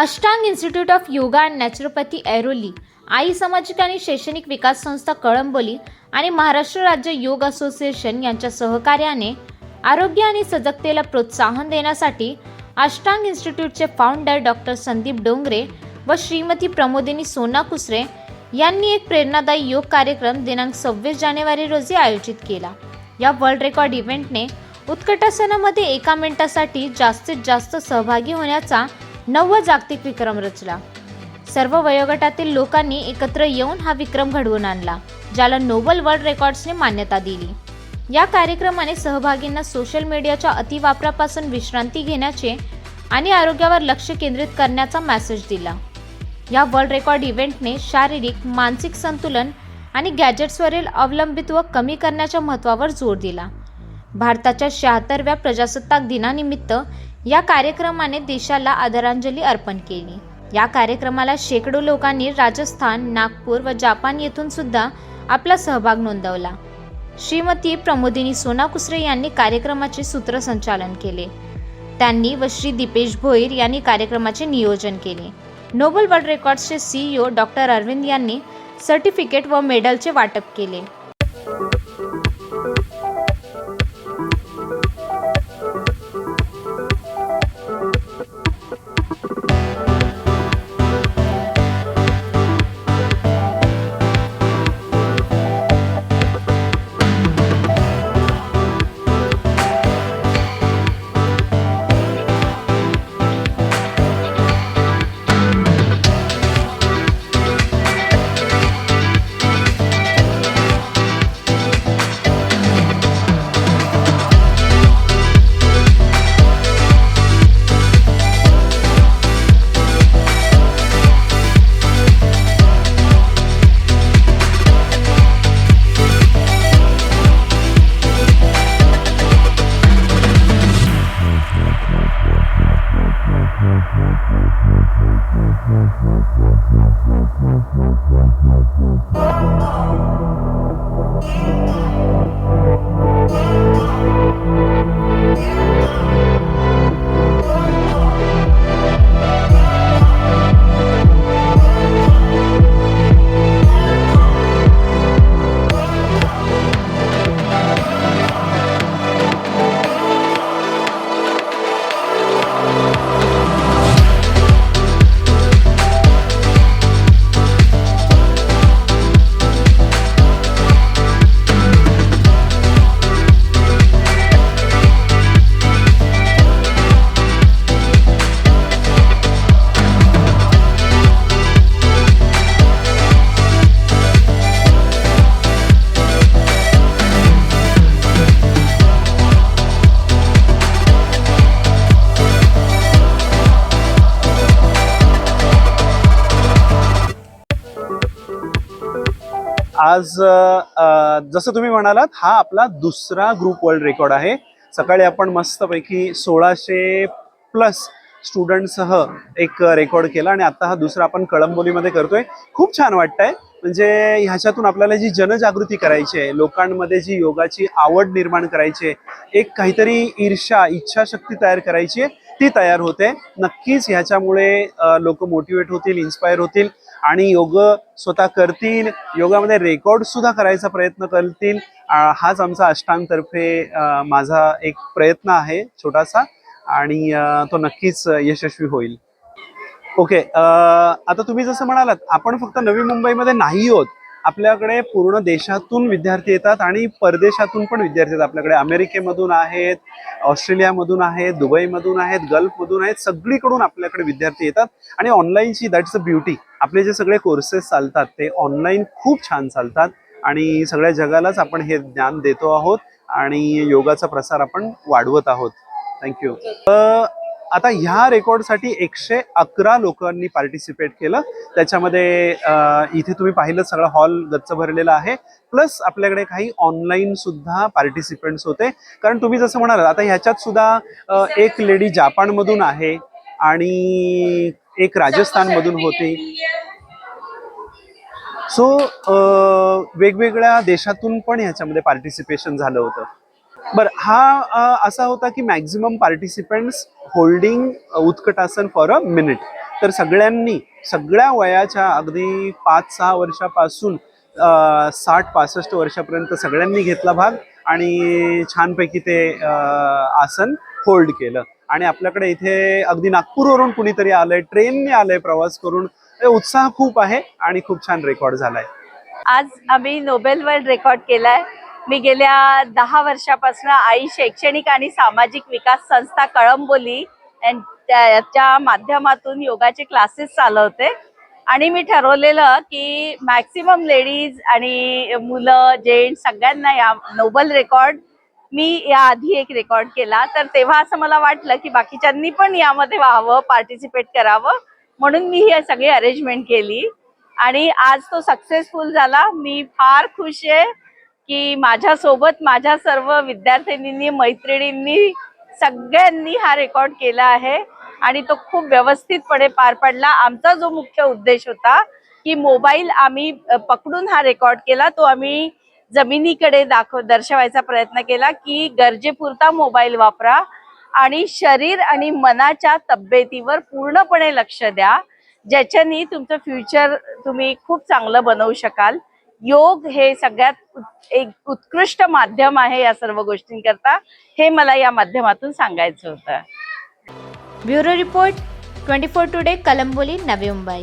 Ashtanga institute of yoga and naturopathy Airoli आई सामाजिक आणि शैक्षणिक विकास संस्था कळंबोली आणि महाराष्ट्र राज्य योग असोसिएशन यांच्या सहकार्याने आरोग्य आणि सजगतेला प्रोत्साहन देण्यासाठी अष्टांग इन्स्टिट्यूटचे फाउंडर डॉक्टर संदीप डोंगरे व श्रीमती प्रमोदिनी सोना कुसरे यांनी एक प्रेरणादायी योग कार्यक्रम दिनांक सव्वीस जानेवारी रोजी आयोजित केला. या वर्ल्ड रेकॉर्ड इव्हेंटने उत्कटासनामध्ये एका मिनिटासाठी जास्तीत जास्त सहभागी होण्याचा नववा जागतिक विक्रम रचला. सर्व वयोगटातील लोकांनी एकत्र येऊन हा विक्रम घडवून आणला ज्याला नोबल वर्ल्ड रेकॉर्ड्सने मान्यता दिली. या कार्यक्रमाने सहभागींना सोशल मीडियाच्या अतिवापरापासून विश्रांती घेण्याचे आणि आरोग्यावर लक्ष केंद्रित करण्याचा मेसेज दिला. या वर्ल्ड रेकॉर्ड इव्हेंटने शारीरिक मानसिक संतुलन आणि गॅजेट्सवरील अवलंबित्व कमी करण्याच्या महत्त्वावर जोर दिला. भारताच्या शहात्तरव्या प्रजासत्ताक दिनानिमित्त या कार्यक्रमाने देशाला आदरांजली अर्पण केली. या कार्यक्रमाला शेकडो लोकांनी राजस्थान नागपूर व जापान येथून सुद्धा आपला सहभाग नोंदवला. श्रीमती प्रमोदिनी सोना कुसरे यांनी कार्यक्रमाचे सूत्रसंचालन केले. त्यांनी व श्री दीपेश भोईर यांनी कार्यक्रमाचे नियोजन केले. नोबल वर्ल्ड रेकॉर्ड्सचे सीईओ डॉक्टर अरविंद यांनी सर्टिफिकेट व मेडलचे वाटप केले. आज जसं तुम्ही म्हणालात हा आपला दुसरा ग्रुप वर्ल्ड रेकॉर्ड आहे. सकाळी आपण मस्तपैकी सोळाशे प्लस स्टुडंटसह एक रेकॉर्ड केला आणि आता हा दुसरा आपण कळंबोलीमध्ये करतोय. खूप छान वाटतंय. म्हणजे ह्याच्यातून आपल्याला जी जनजागृती करायची आहे लोकांमध्ये जी योगाची आवड निर्माण करायची आहे एक काहीतरी ईर्षा इच्छाशक्ती तयार करायची आहे ती तयार होते. नक्कीच ह्याच्यामुळे लोक मोटिवेट होतील इन्स्पायर होतील. आणि योग स्वतः करतील. योगामध्ये रेकॉर्ड सुद्धा करायचा प्रयत्न करतील. हाच आमचा अष्टांगतर्फे माझा एक प्रयत्न आहे छोटासा आणि तो नक्कीच यशस्वी होईल. ओके आता तुम्ही जसं म्हणालात आपण फक्त नवी मुंबईमध्ये नाही आहोत. आपल्याकडे पूर्ण देशातून विद्यार्थी येतात आणि परदेशातून पण विद्यार्थी येतात. आपल्याकडे अमेरिकेमधून आहेत ऑस्ट्रेलियामधून आहेत दुबईमधून आहेत गल्फमधून आहेत सगळीकडून आपल्याकडे विद्यार्थी येतात. आणि ऑनलाईनची दॅट्स अ ब्युटी आपले जे सगळे कोर्सेस चालतात ते ऑनलाईन खूप छान चालतात. आणि सगळ्या जगालाच आपण हे ज्ञान देतो आहोत आणि योगाचा प्रसार आपण वाढवत आहोत. थँक्यू आता ह्या रेकॉर्डसाठी एकशे अकरा लोकांनी पार्टिसिपेट केलं. त्याच्यामध्ये इथे तुम्ही पाहिलं सगळं हॉल गच्च भरलेला आहे. प्लस आपल्याकडे काही ऑनलाईन सुद्धा पार्टिसिपेंट्स होते. कारण तुम्ही जसं म्हणाल आता ह्याच्यात सुद्धा एक लेडी जापानमधून आहे आणि एक राजस्थानमधून होती. सो वेगवेगळ्या देशातून पण ह्याच्यामध्ये पार्टिसिपेशन झालं होतं. बरं हा असा होता की maximum participants holding Utkatasana for a minute तर सगळ्यांनी सगळ्या वयाच्या अगदी पाच सहा वर्षापासून साठ पासष्ट वर्षापर्यंत सगळ्यांनी घेतला भाग आणि छानपैकी ते आसन होल्ड केलं. आणि आपल्याकडे इथे अगदी नागपूरवरून कुणीतरी आलंय ट्रेनने आलंय प्रवास करून. उत्साह खूप आहे आणि खूप छान रेकॉर्ड झालाय. आज आम्ही नोबेल वर्ल्ड रेकॉर्ड केलाय. मी गेल्या दहा वर्षापासून आई शैक्षणिक आणि सामाजिक विकास संस्था कळंबोली त्याच्या माध्यमातून योगाचे क्लासेस चालवते. आणि मी ठरवलेलं की मॅक्सिमम लेडीज आणि मुलं जेंट्स सगळ्यांना या नोबल रेकॉर्ड मी याआधी एक रेकॉर्ड केला. तर तेव्हा असं मला वाटलं की बाकीच्यांनी पण यामध्ये व्हावं पार्टिसिपेट करावं. म्हणून मी ही सगळी अरेंजमेंट केली. आणि आज तो सक्सेसफुल झाला. मी फार खुश आहे. की माझ्यासोबत माझ्या सर्व विद्यार्थिनींनी मैत्रिणींनी सगळ्यांनी हा रेकॉर्ड केला आहे. आणि तो खूप व्यवस्थितपणे पार पडला. आमचा जो मुख्य उद्देश होता की मोबाईल आम्ही पकडून हा रेकॉर्ड केला. तो आम्ही जमिनीकडे दाखव दर्शवायचा प्रयत्न केला की गरजेपुरता मोबाईल वापरा आणि शरीर आणि मनाच्या तब्येतीवर पूर्णपणे लक्ष द्या. ज्याच्यानी तुमचं फ्युचर तुम्ही खूप चांगलं बनवू शकाल. योग हे सगळ्यात एक उत्कृष्ट माध्यम आहे या सर्व गोष्टींकरता. हे मला या माध्यमातून सांगायचं होतं. Bureau report twenty four today Kalamboli Navi Mumbai.